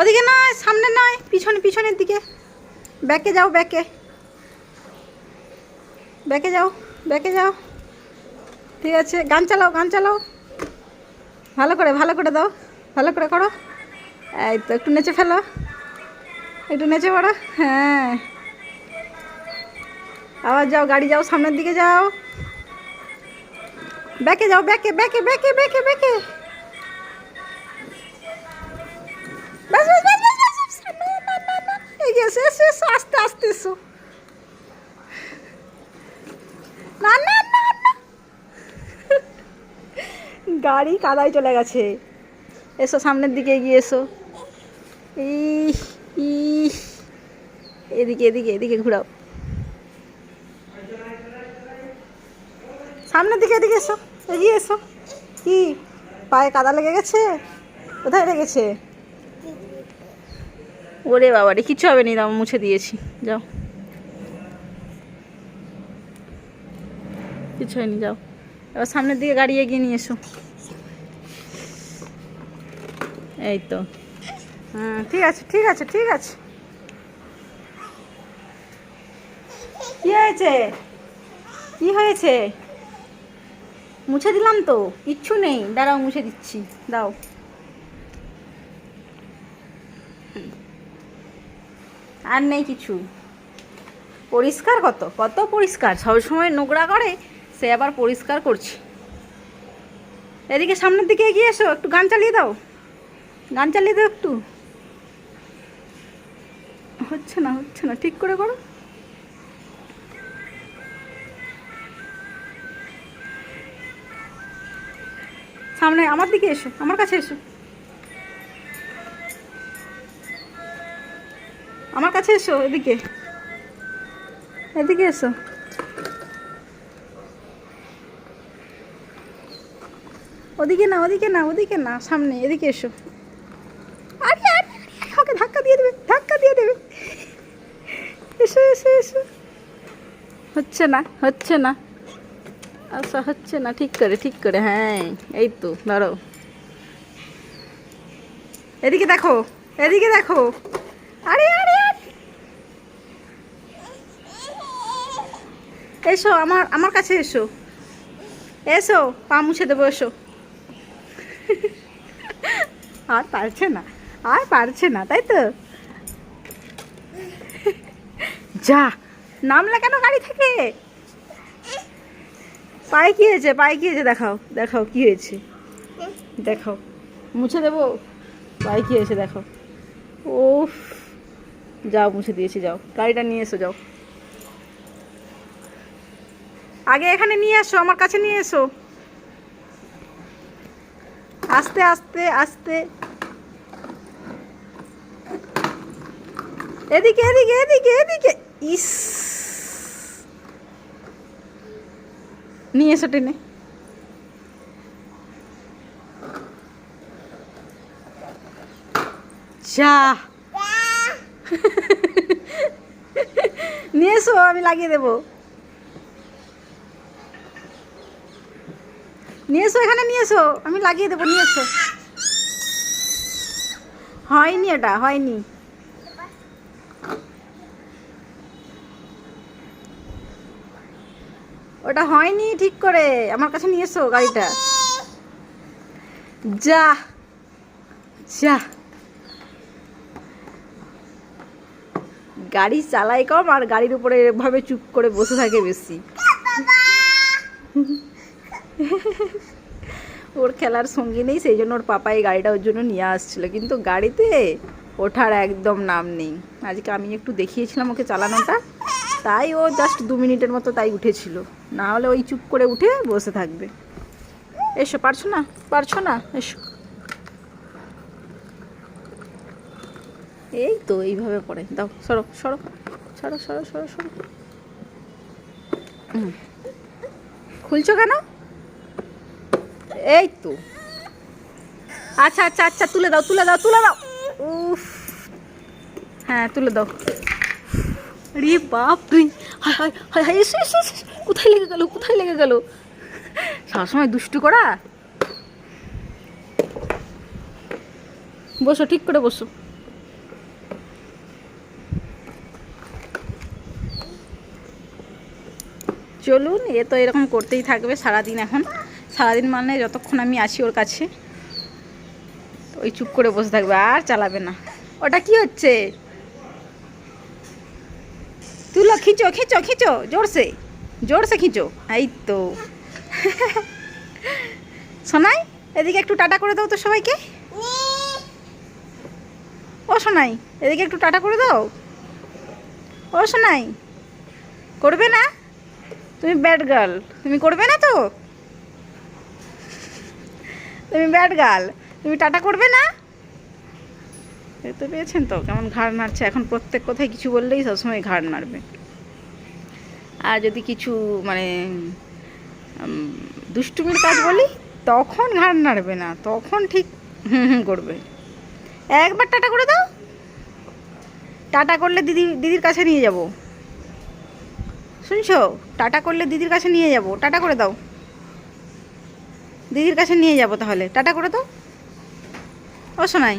ওদিকে নয়, সামনে নয়, পিছনে, পিছনের দিকে। ব্যাকে যাও, ব্যাকে। ব্যাকে যাও ব্যাকে যাও। ঠিক আছে, গান চালাও গান চালাও। ভালো করে ভালো করে দাও, ভালো করে করো। এই তো, একটু নেচে ফেলো। একটু নেচে পড়ো হ্যাঁ। আবার যাও, গাড়ি যাও, সামনের দিকে যাও। ব্যাকে যাও, ব্যাকে ব্যাকে ব্যাকে ব্যাকে ব্যাকে। গাড়ি কাদায় চলে গেছে। এসো, সামনের দিকে এগিয়ে এসো। ইস এদিকে এদিকে এদিকে ঘুরাও। সামনের দিকে এদিকে এসো, এগিয়ে এসো। কি, পায়ে কাদা লেগে গেছে? কোথায় লেগেছে? ওরে বাবা রে কিচ্ছু হবে নি মুছে দিয়েছি। যাও। কিছু হয়নি, যাও। এবার সামনের দিকে গাড়ি এগিয়ে নিয়ে এসো। এই তো। হ্যাঁ ঠিক আছে ঠিক আছে ঠিক আছে। কি হয়েছে? কি হয়েছে? মুছে দিলাম তো, কিচ্ছু নেই। দাঁড়াও, মুছে দিচ্ছি। দাও। আর নেই কিছু। পরিষ্কার কত? কত পরিষ্কার? সবসময় নোংরা করে, সে আবার পরিষ্কার করছি। এদিকে সামনের দিকে এগিয়ে এসো, একটু গান চালিয়ে দাও। গান চালিয়ে দাও একটু। হচ্ছে না হচ্ছে না, ঠিক করে করো। সামনে, আমার দিকে এসো, আমার কাছে এসো। আমার কাছে এসো, এদিকে। এদিকে এসো। ওদিকে না ওদিকে না ওদিকে না, সামনে, এদিকে এসো আরে আরে আরে, ওকে ধাক্কা দিয়ে দেবে ধাক্কা দিয়ে দেবে এসো এসো এসো হচ্ছে না হচ্ছে না। আচ্ছা হচ্ছে না, ঠিক করে ঠিক করে হ্যাঁ এই তো, ধরো। এদিকে দেখো এদিকে দেখো। আরে আরে এসো, আমার আমার কাছে এসো। এসো, পা মুছে দেবো, এসো। আর পারছে না, আর পারছে না, তাই তো? যা নামলে কেন গাড়ি থেকে? পায়ে কি হয়েছে? পায়ে কি হয়েছে? দেখাও দেখাও কি হয়েছে? দেখাও। মুছে দেবো? পায়ে কি হয়েছে? দেখো ও যাও, মুছে দিয়েছি, যাও। গাড়িটা নিয়ে এসো, যাও। আগে এখানে নিয়ে এসো, আমার কাছে নিয়ে এসো। আস্তে আস্তে আস্তে। এদিকে এদিকে এদিকে এদিকে। ইস। নিয়ে এসো টেনে। যা নিয়ে এসো, আমি লাগিয়ে দেবো। নিয়ে এসো, এখানে নিয়ে এসো, আমি লাগিয়ে দেবো, নিয়ে এসো। হয়নি এটা, হয়নি। ওটা হয়নি ঠিক করে। আমার কাছে নিয়ে এসো গাড়িটা। যা যা। গাড়ি চালাই কম আর গাড়ির উপরে এভাবে চুপ করে বসে থাকে বেশি। ওর খেলার সঙ্গী নেই, সেই জন্য ওর পাপা এই গাড়িটা ওর জন্য নিয়ে আসছিল। কিন্তু গাড়িতে ওঠার একদম নাম নেই। আজকে আমি একটু দেখিয়েছিলাম ওকে চালানোটা। তাই ও জাস্ট দু মিনিটের মতো তাই উঠেছিল। না হলে ওই চুপ করে উঠে বসে থাকবে। এসো, পারছ না? পারছ না? এসো। এই তো এইভাবে পড়ে দাও, সরো সরো। সরো সরো সরো সরো। খুলছো কেন? এই তো। আচ্ছা আচ্ছা আচ্ছা তুলে দাও তুলে দাও তুলে দাও। উফ। হ্যাঁ তুলে দাও। রে বাপ তুই, হায় কোথায় লেগে গেল, কোথায় লেগে গেল? সবসময় দুষ্টু করা? বসো, ঠিক করে বসো। চলুন, এ তো এরকম করতেই থাকবে সারাদিন এখন। সারাদিন মানে যতক্ষণ আমি আসি ওর কাছে। ওই চুপ করে বসে থাকবে, আর চালাবে না। ওটা কি হচ্ছে? তুলো, খিচো খিচো খিচো, জোরসে জোরসে খিচো। এই তো। সোনাই, এদিকে একটু টাটা করে দাও তো সবাইকে। ও শোনাই এদিকে একটু টাটা করে দাও। ও শোনাই করবে না? তুমি ব্যাড গার্ল তুমি করবে না তো? তুমি ব্যাড গার্ল তুমি টাটা করবে না? দেখতে পেয়েছেন তো, কেমন ঘাড় নাড়ছে? এখন প্রত্যেক কথায় কিছু বললেই সবসময় ঘাড় নাড়বে। আর যদি কিছু মানে দুষ্টুমির কাজ বলি, তখন ঘাড় নাড়বে না, তখন ঠিক হুম হুম করবে। একবার টাটা করে দাও। টাটা করলে দিদি, দিদির কাছে নিয়ে যাব। শুনছো? টাটা করলে দিদির কাছে নিয়ে যাব। টাটা করে দাও। দিদির কাছে নিয়ে যাব তাহলে। টাটা করে দাও। ও শোনাই